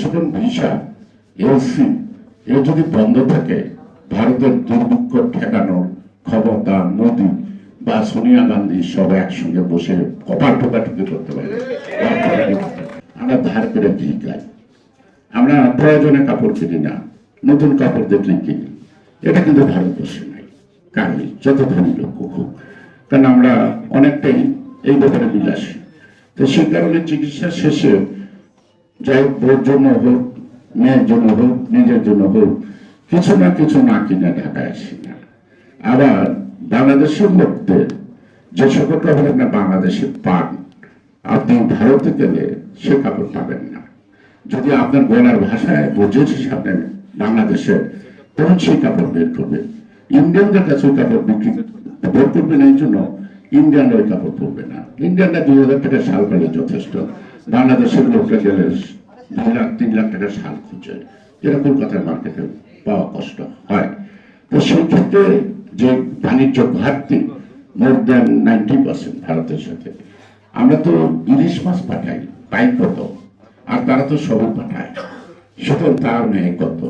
সেখানে visa LC এ যদি বন্ধ থাকে, ভারতের দুর্ভিক্ষ ঠেকানোর ক্ষমতা মোদী বা সোনিয়া গান্ধী সব একসঙ্গে বসে কপাল ঠোকাঠুকি করতে পারে। আমরা ধার করে ভিকাই আমরা প্রয়োজনে কাপড় কিনি না, নতুন কাপড় দেখলে কিনি এটা কিন্তু ভারতবর্ষে নাই। কারণে যত ধনী লোক হোক, কারণ আমরা অনেকটাই এই ব্যাপারে বিলাসী। তো সেই কারণে চিকিৎসা শেষে যাই হোক বোর জন্য হোক, মেয়ের জন্য হোক, নিজের জন্য হোক, কিছু না কিছু না কিনে ঢাকায় আসি না। আবার বাংলাদেশের লোকদের যে সকল কাপড় আপনি বাংলাদেশে পান, আপনি ভারতে গেলে সে কাপড় পাবেন না। যদি আপনার গলার ভাষায় বোঝেন আপনি বাংলাদেশে, তখন সেই কাপড় বের করবে। ইন্ডিয়ানদের কাছে ওই কাপড় বিক্রি বের করবেন, এই জন্য ইন্ডিয়ানরা ওই কাপড় পরবে না। ইন্ডিয়ানরা দুই হাজার টাকা শাল পেলে যথেষ্ট। বাংলাদেশের লোকরা গেলে দুই লাখ, তিন লাখ টাকা শাল খুঁজে। এরা কলকাতার মার্কেটে পাওয়া কষ্ট হয়। তো সেই ক্ষেত্রে যে বাণিজ্য ঘাটতি মোর দেন নাইনটি পার্সেন্ট ভারতের সাথে। আমরা তো ইলিশ মাছ পাঠাই, পাই কত? আর তারা তো সবই পাঠায়। সুতরাং তার নেই কত?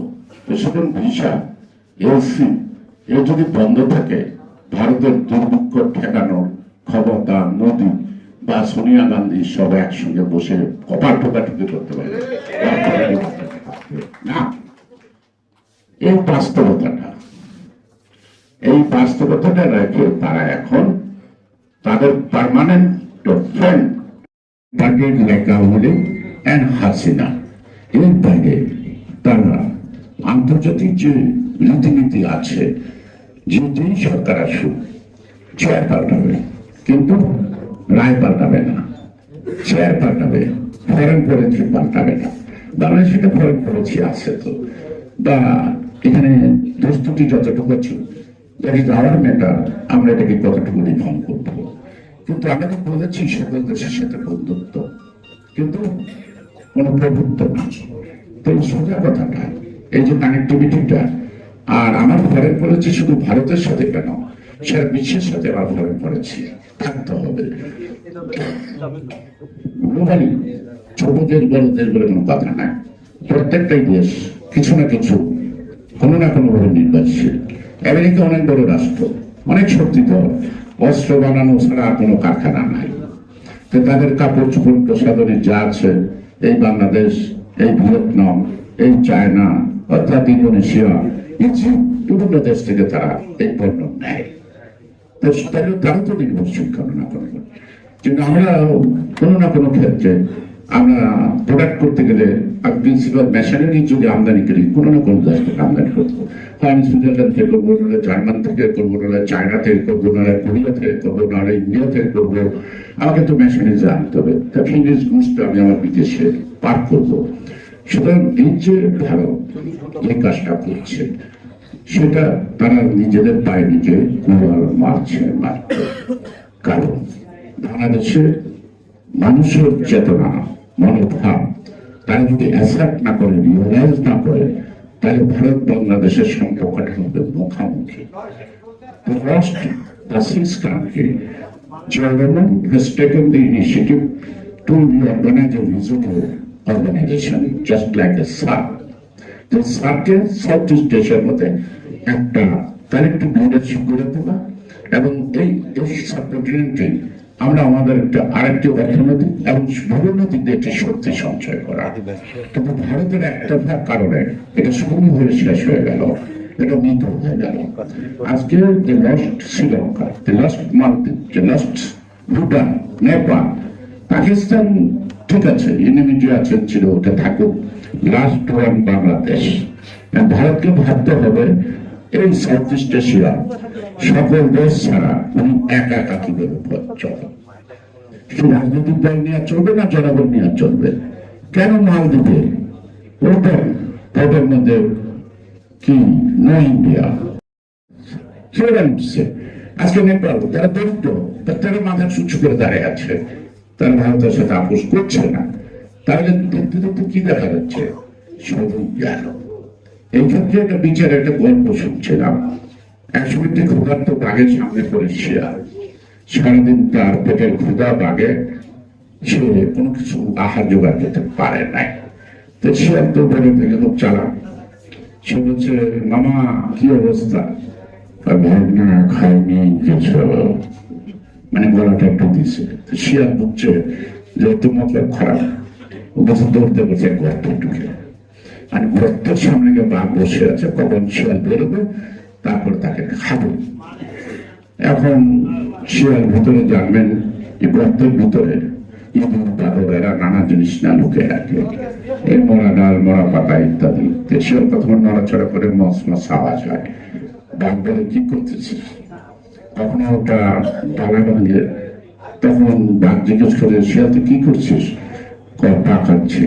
তো সুতরাং ভিসা, এলসি, এ যদি বন্ধ থাকে, ভারতের দুর্ভিক্ষ ঠেকানোর ক্ষমতা মোদী বা সোনিয়া গান্ধী সব একসঙ্গে বসে কপাল ঠোকাঠুকি করতে পারে। এই বাস্তবতাটা এই বাস্তবতাটা রেখে তারা এখন তাদের পারমানেন্ট ফ্রেন্ড টার্গেট লেখা হলে হাসিনা এর বাইরে তারা আন্তর্জাতিক যে রীতিনীতি আছে, যে সরকার আসুক চেয়ার পাল্টাবে কিন্তু রায় পাল্টাবে না চেয়ার পাল্টাবে, ফরেন পলিসি পাল্টাবে না। বাংলাদেশে একটা ফরেন পলিসি আছে তো, বা এখানে প্রস্তুতি যতটুকু ছিল দ্যাট ইজ আওয়ার ম্যাটার আমরা এটাকে কতটুকু রিফর্ম করব। কিন্তু আমরা তো বলেছি সকল দেশের সাথে বন্ধুত্ব, কিন্তু কোনো প্রভুত্ব না তো সোজা কথাটা, এই যে কানেক্টিভিটিটা আর আমার ফরেন পড়েছি শুধু ভারতের সাথে কেন? সারা বিশ্বের সাথে পড়েছি থাকতে হবে। গ্লোবালি ছোট দেশ বড় দেশ বলে কোনো কথা নাই। প্রত্যেকটাই দেশ কিছু না কিছু, কোনো না কোনো ভাবে নির্ভরশীল। আমেরিকা অনেক বড় রাষ্ট্র, অনেক শক্তিধর অস্ত্র বানানো ছাড়া আর কোনো কারখানা নাই। তো তাদের কাপড় চোপড় প্রসাধনে যা আছে, এই বাংলাদেশ, এই ভিয়েতনাম, এই চায়না, অর্থাৎ ইন্দোনেশিয়া ইজিপ্ট বিভিন্ন দেশ থেকে তারা এই পণ্য নেয়। তারা তো নির্ভরশীল কিন্তু আমরা কোনো না কোনো ক্ষেত্রে আমরা প্রোডাক্ট করতে গেলে প্রিন্সিপাল মেশিনারি যদি আমদানি করি, কোনো না কোনো দেশ থেকে আমদানি করব। হয় আমি সুইজারল্যান্ড থেকে করব, নাহলে জার্মান থেকে করব, নাহলে চায়না থেকে করব, নাহলে কোরিয়া থেকে করব, নাহলে ইন্ডিয়া থেকে করব। আমাকে তো মেশিনারি আনতে হবে। তা ফিনিশ গুডসটা আমি আমার বিদেশে পার করব। সুতরাং এই যে ভারত যে কাজটা করছে। সেটা তারা নিজেদের পায়ে নিজে কুয়ার মারছে কারণ বাংলাদেশে মানুষের চেতনা, মনোভাব, তারা যদি অ্যাসেপ্ট না করে রিয়েলাইজ না করে, তাহলে ভারত বাংলাদেশের সম্পর্কটা হবে মুখামুখি। রাষ্ট্র the initiative to reorganize a reasonable organization just like a SAARC east এশিয়ার মধ্যে একটা কালেক্টিভ লিডারশিপ গড়ে তোলা এবং এই এই সাবকন্টিনেন্টে আমরা আমাদের একটা আরেকটি এবং একটি শক্তি সঞ্চয় করা। কিন্তু ভারতের একটা কারণে এটা শুরু হয়ে শেষ হয়ে গেল, এটা মৃত হয়ে গেল। আজকে যে লস্ট শ্রীলঙ্কা, যে লস্ট মালদ্বীপ, যে লস্ট ভুটান, নেপাল, পাকিস্তান ঠিক আছে ইউনিমিটি আছে ছিল ওটা থাকুক। Last one Bangladesh. ভারতকে ভাবতে হবে, এই সাউথ ইস্ট এশিয়া সকল দেশ ছাড়া উনি একা একা কীভাবে চলে। শুধু রাজনৈতিক দল নিয়ে চলবে না, জনগণ নিয়ে চলবে। কেন মালদ্বীপে? ওপেন ওপেন মধ্যে কি? No India. নিচ্ছে আজকে নেপাল, তারা দরিদ্র তারা মাথা সুচ্ছু করে দাঁড়িয়ে আছে। তারা ভারতের সাথে আপোষ করছে না। তাহলে দেখতে দেখতে কি দেখা যাচ্ছে? সবই গেল। এই ক্ষেত্রে একটা বিচার, একটা গল্প শুনছিলাম। এক সময় ক্ষুধার্ত বাঘের সামনে পড়ে শিয়াল সারাদিন তার পেটের ক্ষুধা বাঘে। সে কোনো কিছু আহার জোগাড় করতে পারে নাই। তো সে তো বলে থেকে খুব চালাক। সে বলছে, মামা, কি অবস্থা? ভাবনা খাইনি কিছু মানে গলাটা একটু দিছে। শিয়াল বুঝছে যে তো মতলব খারাপ। ও দৌড়তে বসে গর্ত ঢুকে মানে গর্তের সামনে গিয়ে বাঘ বসে আছে, কখন শিয়াল বেরোবে, তারপর তাকে খাবে। এখন শিয়াল ভিতরে জানবেন যে গর্তের ভিতরে ইঁদুর বাদর নানা জিনিস না লুকে রাখে এই মরা ডাল, মরা পাতা ইত্যাদি। শিয়াল তখন নড়াচড়া করে মস মস আওয়াজ হয়। বাঘ বলে, কি করতেছিস? কখনো ওটা ডালা ভাঙে তখন বাঘ জিজ্ঞেস করে, শিয়াল, তুই কি করছিস? পা খাচ্ছি।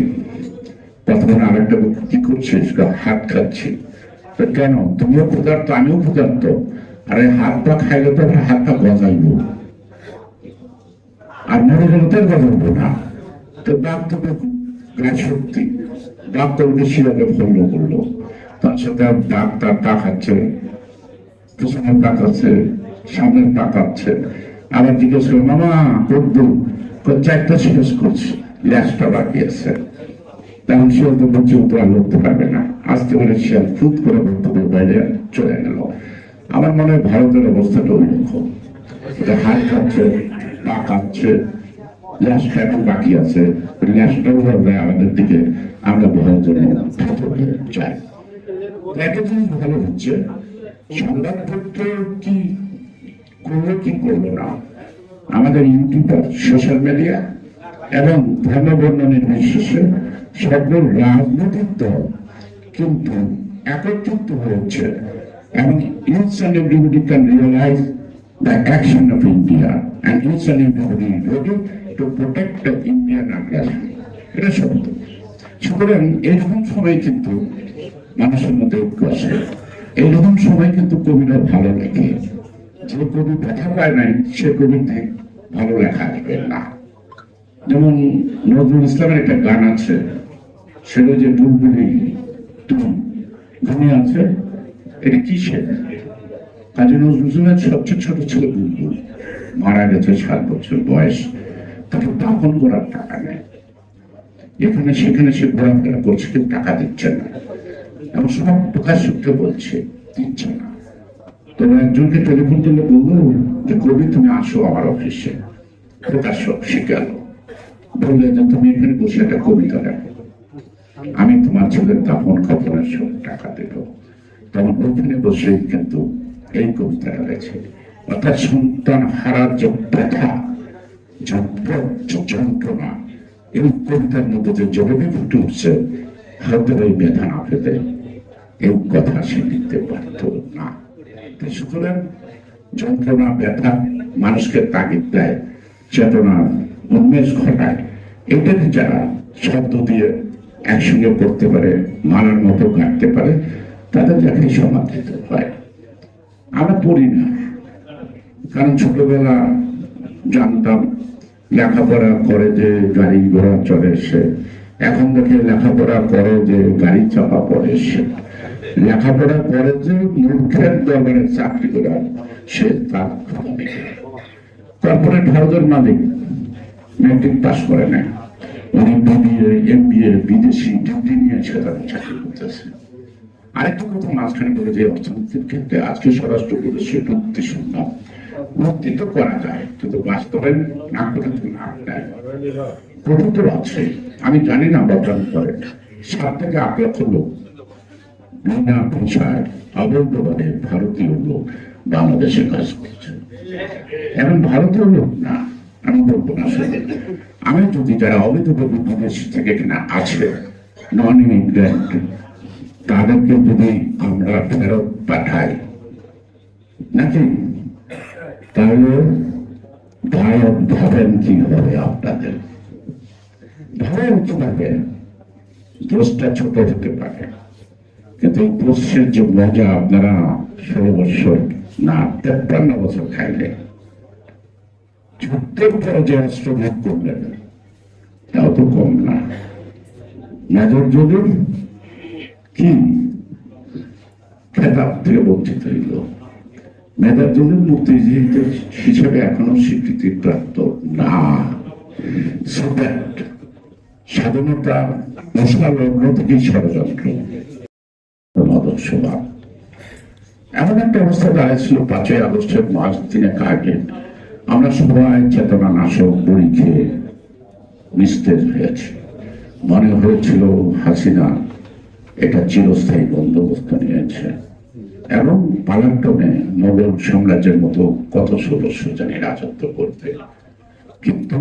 তখন কি হাত খাচ্ছি। কেন? তুমিও ক্ষুধার্ত, আমিও ক্ষুধার্ত। আরে হাত পা খাইলে তো আবার হাত গজাইব। আর মনে তো না। তো তো শক্তি বাঘ তো উঠে শিয়াকে ফলো করল। তার সাথে বাঘ তার তাকাচ্ছে সামনে তাকাচ্ছে আবার জিজ্ঞেস করে, মামা চারটা শেষ করছি। ল্যাসটা বাকি আছে। তখন আর লড়তে পারবে না। ফুট করে বক্তব্যের বাইরে চলে গেল। আমার মনে হয় ভারতের অবস্থাটা হাত খাচ্ছে, পা বাকি আছে। আমাদের দিকে আমরা ভয়ের জন্য জিনিস ভালো হচ্ছে। সংবাদপত্র কি করল, কি না? আমাদের ইউটিউবার সোশ্যাল মিডিয়া এবং ধর্মবর্ণ নির্বিশেষে সকল রাজনৈতিক দল কিন্তু একত্রিত হয়েছে এবং it's and everybody can realize the action of India and it's and everybody ready to protect the Indian আগ্রাসন এটা সত্য। সুতরাং এরকম সময় কিন্তু মানুষের মধ্যে ঐক্য আসে এইরকম সময় কিন্তু কবিরা ভালো লেখে। যে কবি ব্যথা পায় নাই, সে কবিতে ভালো লেখা আসবে না। যেমন নজরুল ইসলামের একটা গান আছে, সেটা যে বুলবুলি ঘুমিয়ে আছে, এটা কিসের? কাজী নজরুল ইসলামের সবচেয়ে ছোট ছিল বুলবুল। মারা গেছে সাত বছর বয়স, তাকে দাফন করার টাকা নেই এখানে সেখানে সে ঘোরাফেরা করছে, কিন্তু টাকা দিচ্ছে না। এবং সব প্রকাশককে বলছে, দিচ্ছে না। তো একজনকে টেলিফোন দিলে বলল, যে কবি, তুমি আসো আমার অফিসে। প্রকাশক সে গেল বললে যে, তুমি এখানে বসে একটা কবিতা লেখো। আমি তোমার ছেলের দাফন কাপড়ের সব টাকা দেব। তখন ওখানে বসে কিন্তু এই কবিতাটা লেখে। অর্থাৎ সন্তান হারার যে ব্যথা যন্ত্রণা কবিতার মধ্যে যে জবাবে ফুটে উঠছে ওই ব্যথা না পেতে এই কথা সে লিখতে পারত না। সুতরাং যন্ত্রণা, ব্যথা মানুষকে তাগিদ দেয় চেতনা উন্মেষ ঘটায়। এটাকে যারা শব্দ দিয়ে একসঙ্গে পড়তে পারে মানার মতো কাটতে পারে, তাদের যাকে সমাদৃত হয়। আমরা পড়ি না, কারণ ছোটবেলা জানতাম লেখাপড়া করে যে গাড়ি ঘোড়া চড়ে সে। এখন দেখে লেখাপড়া করে যে গাড়ি চাপা পড়ে সে। লেখাপড়া করে যে মূর্খের দরবারে চাকরি করে সে তার কর্পোরেট হাউসের মালিক ম্যাট্রিক পাস করে না উনি বিবিএ এম বিএ বিদেশি ডিগ্রি নিয়ে সে তার চাকরি করতেছে। আরেকটা কথা মাঝখানে বলে যে অর্থনীতির ক্ষেত্রে আজকে স্বরাষ্ট্র পরিষদ উক্তি শুনলাম উক্তি তো করা যায়, কিন্তু বাস্তবায়ন না করে তো না দেয় প্রথম তো আছে আমি জানি না বর্তমান করে সাত থেকে আট লক্ষ লোক বিনা পেশায় অবৈধভাবে ভারতীয় লোক বাংলাদেশে কাজ করছে। এখন ভারতীয় লোক না আমি বলব আমি যদি যারা অবৈধভাবে বিদেশ থেকে এখানে আছে নন ইমিগ্রেন্ট তাদেরকে যদি আমরা ফেরত পাঠাই, নাকি? তাহলে ভয় ভাবেন হবে আপনাদের? ভাবেন কীভাবে? দোষটা ছোট হতে পারে। কিন্তু এই দোষের যে মজা আপনারা ষোলো বছর না, তেপ্পান্ন বছর খাইলে যুদ্ধের পরে যে অস্ত্র ভোগ করলেন। তাও তো কম না। মেজর জরুর কি খেতাব থেকে বঞ্চিত হইল। মেধার জন্য মুক্তিযুদ্ধ হিসেবে এখনও স্বীকৃতি প্রাপ্ত না। স্বাধীনতা মশলা লগ্ন থেকেই ষড়যন্ত্র। মদস্যভাব এমন একটা অবস্থা দাঁড়িয়েছিল পাঁচই আগস্টের মাস তিনেক আগে আমরা সবাই চেতনা নাশক বড়ি খেয়ে নিস্তেজ হয়েছি। মনে হয়েছিল হাসিনা এটা চিরস্থায়ী বন্দোবস্ত নিয়েছে। এবং পালান্টনে মোগল সাম্রাজ্যের মতো কত সদস্য জানি রাজত্ব করতে। কিন্তু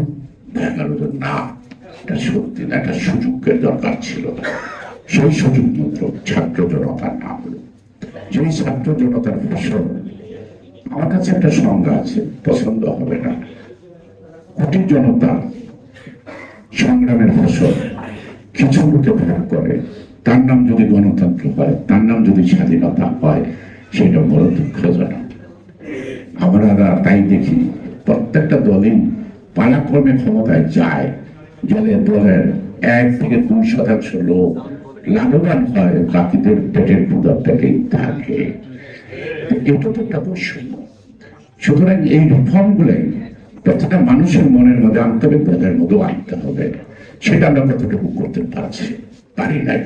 দেখা গেল না, এটা সত্যি না একটা সুযোগের দরকার ছিল। সেই সুযোগ মাত্র ছাত্র জনতার নাম হলো। সেই ছাত্র জনতার ফসল আমার কাছে একটা সংজ্ঞা আছে, পছন্দ হবে না। কোটি জনতা সংগ্রামের ফসল কিছু লোকে ভোগ করে, তার নাম যদি গণতন্ত্র হয়, তার নাম যদি স্বাধীনতা হয়, সেটা বড় দুঃখজনক। আমরা তাই দেখি, প্রত্যেকটা দলই পালাক্রমে ক্ষমতায় যায় গেলে দলের এক থেকে দুই শতাংশ লোক লাভবান হয়, বাকিদের পেটের পুজোর পেটেই থাকে। এটা তো একটা সুতরাং এই রিফর্ম গুলাই প্রত্যেকটা মানুষের মনের মধ্যে আন্তরিকতার মধ্যে আনতে হবে। সেটা আমরা কতটুকু করতে পারছি পারি নাই।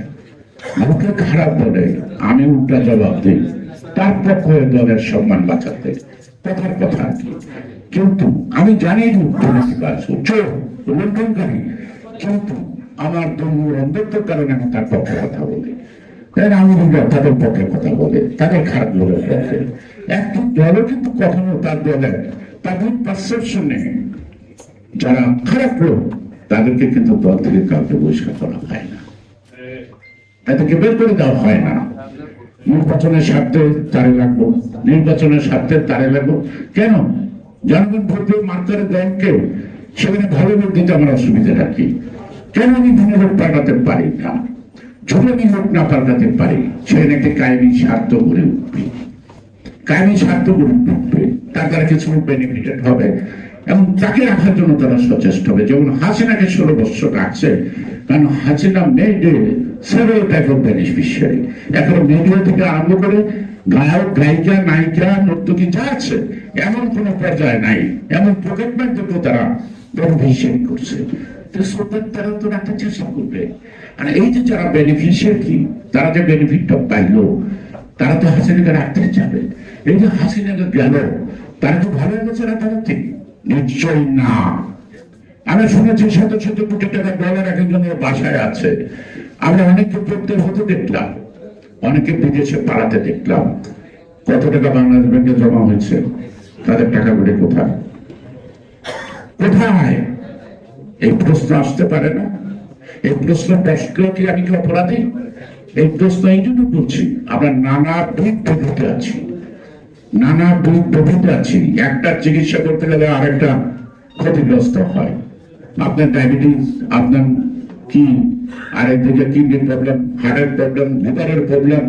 মুখে খারাপ বলে আমি উল্টা জবাব দিই তার পক্ষে দলের সম্মান বাঁচাতে। কথার কথা আর কি। কিন্তু আমি জানি যে দুর্নীতিবাজ চোর লুণ্ঠনকারী, কিন্তু আমার দলীয় অন্ধত্বের কারণে আমি তার পক্ষে কথা বলি। আমি তাদের কথা বলে, তাদের খারাপ দলের পক্ষে। কিন্তু কখনো তার দলের তাদের পারসেপশনে যারা খারাপ লোক, তাদেরকে কিন্তু দল থেকে কাউকে বহিষ্কার করা হয় না। তাদেরকে বের করে দেওয়া হয় না। নির্বাচনের স্বার্থে তারে লাগবো। নির্বাচনের স্বার্থে তারে লাগবো। কেন? জনগণ ভোট দিয়ে মার্কারে দেন কেউ সেখানে ভালো লোক দিতে আমার অসুবিধা রাখি কেন আমি ভিন্ন লোক পাল্টাতে পারি না? আমি লোক না পাল্টাতে পারি, সেখানে একটি কায়েমি স্বার্থ গড়ে উঠবে। কায়েমি স্বার্থ গড়ে উঠবে, তার দ্বারা কিছু বেনিফিটেড হবে, এবং তাকে রাখার জন্য তারা সচেষ্ট হবে। যেমন হাসিনাকে ষোলো বছর রাখছে, কারণ Hasina made several type of beneficiary এখন মিডিয়া থেকে আরম্ভ করে গায়ক, গায়িকা, নায়িকা, নর্তকী যা আছে, এমন কোন পর্যায়ে নাই। এমন পকেটম্যানদেরকে তারা বেনিফিশিয়ারি করছে। তো শ্রোতার তারা তো রাখতে চেষ্টা করবে। আর এই যে যারা বেনিফিশিয়ারি তারা যে বেনিফিটটা পাইলো, তারা তো হাসিনাকে রাখতে যাবে এই যে হাসিনাকে গেল, তারা তো ভালো গেছে রাতারাতি নিশ্চয়ই না। আমরা শুনেছি শত শত কোটি টাকা ডলার এক একজনের বাসায় আছে। আমরা অনেককে প্রত্যেক হতে দেখলাম অনেকে বিদেশে পালাতে দেখলাম। কত টাকা বাংলাদেশ ব্যাংকে জমা হয়েছে, তাদের টাকাগুলি কোথায়? কোথায়? এই প্রশ্ন আসতে পারে না। এই প্রশ্ন প্রশ্ন কি আমি কি অপরাধী? এই প্রশ্ন এই জন্য করছি আমরা নানা দিক পদ্ধতি আছি। নানা দিক পদ্ধতি আছি। একটা চিকিৎসা করতে গেলে আরেকটা ক্ষতিগ্রস্ত হয়। আপনার ডায়াবেটিস, আপনার কি আরেকদিকে কিডনির প্রবলেম, হার্টের প্রবলেম, লিভারের প্রবলেম,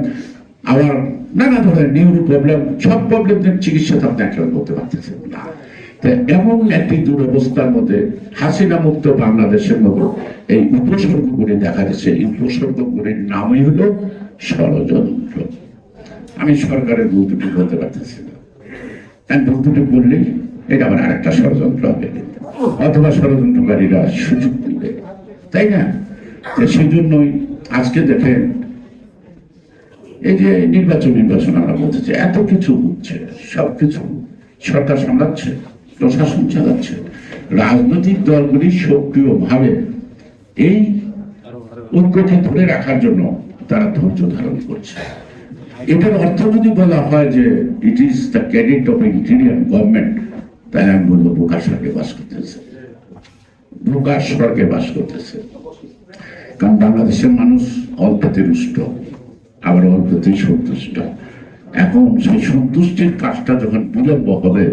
আবার নানা ধরনের নিউরো প্রবলেম, সব প্রবলেমদের চিকিৎসা তো আপনি একসাথে করতে পারতেছেন না। এমন একটি দুরবস্থার মধ্যে হাসিনা মুক্ত বাংলাদেশের মতো এই উপসর্গগুলি দেখা যাচ্ছে এই উপসর্গগুলির নামই হলো ষড়যন্ত্র। আমি সরকারের দুটি বলতে পারতেছি না। আমি দুটি বললেই এটা আবার আরেকটা ষড়যন্ত্র হবে। অথবা ষড়যন্ত্রকারীরা সুযোগ দিবে। তাই না? সেই জন্যই আজকে দেখেন এই যে নির্বাচন নির্বাচন আমরা বলতেছি, এত কিছু হচ্ছে, সবকিছু সরকার সামলাচ্ছে। প্রশাসন চালাচ্ছে। রাজনৈতিক দলগুলি সক্রিয়ভাবে এই ঐক্যকে ধরে রাখার জন্য তারা ধৈর্য ধারণ করছে। এটার অর্থ যদি বলা হয় যে it is the credit of interior government তাহলে আমি বলব বোকা স্বর্গে বাস করতেছে। বোকা স্বর্গে বাস করতেছে। কারণ বাংলাদেশের মানুষ অল্পতে রুষ্ট, আবার অল্পতেই সন্তুষ্ট। এখন সেই সন্তুষ্টির কাজটা যখন বিলম্ব হবে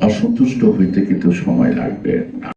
অসন্তুষ্ট হইতে কিন্তু সময় লাগবে না।